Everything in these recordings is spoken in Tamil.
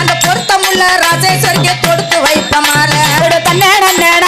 அந்த பொருத்தமுள்ள ராஜேஸ்வரிக்கு தொடுத்து வைப்பமாறு தன்னேட நேட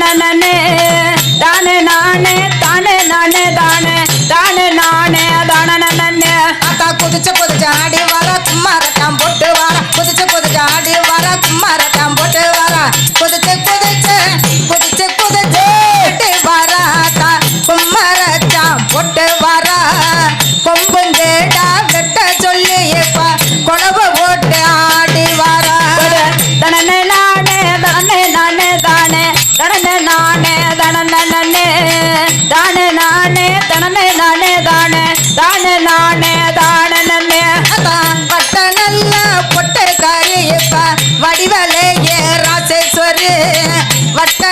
நானே தானே நானே தானே நானே தானே தானே நானே தானே நானே. அக்கா குதிச்ச குதிச்ச தானே நானே தானே. நன்னே தான் பட்ட நல்ல பொட்டக்காரி இப்ப வடிவலையே ராசேஸ்வரி. வட்ட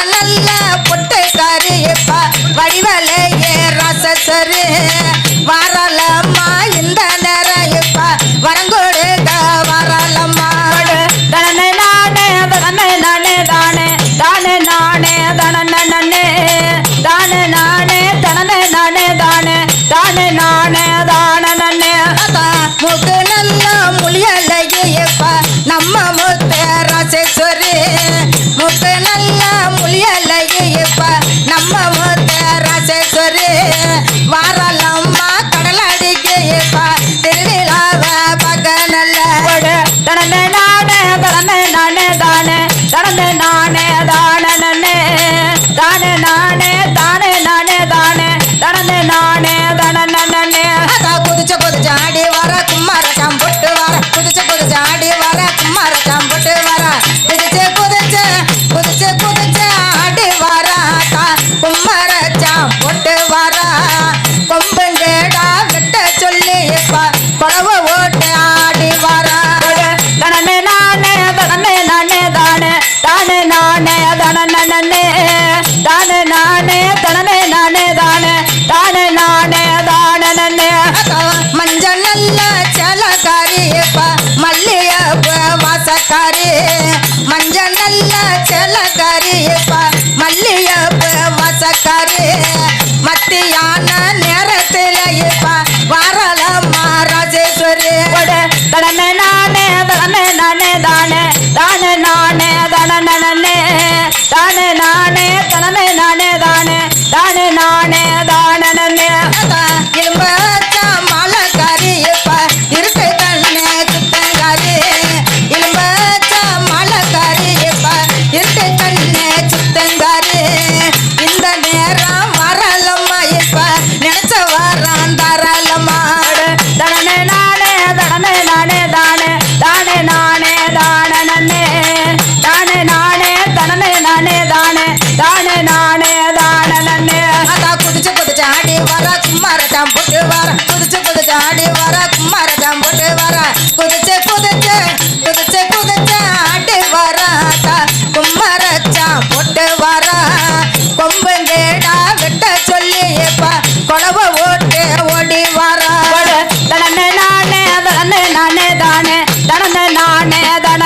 கத்தியான நேரத்தில் இப்ப வரல மாராஜேஸ்வரி தடனே நானே தடனே நானே தானே தானே நானே தடனே நானே தானே நானே தடனே நானே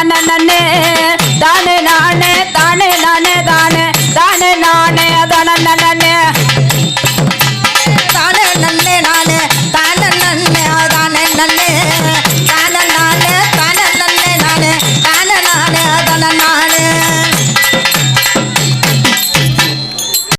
நன்னே தானே நானே தானே நானே தானே தானே நான்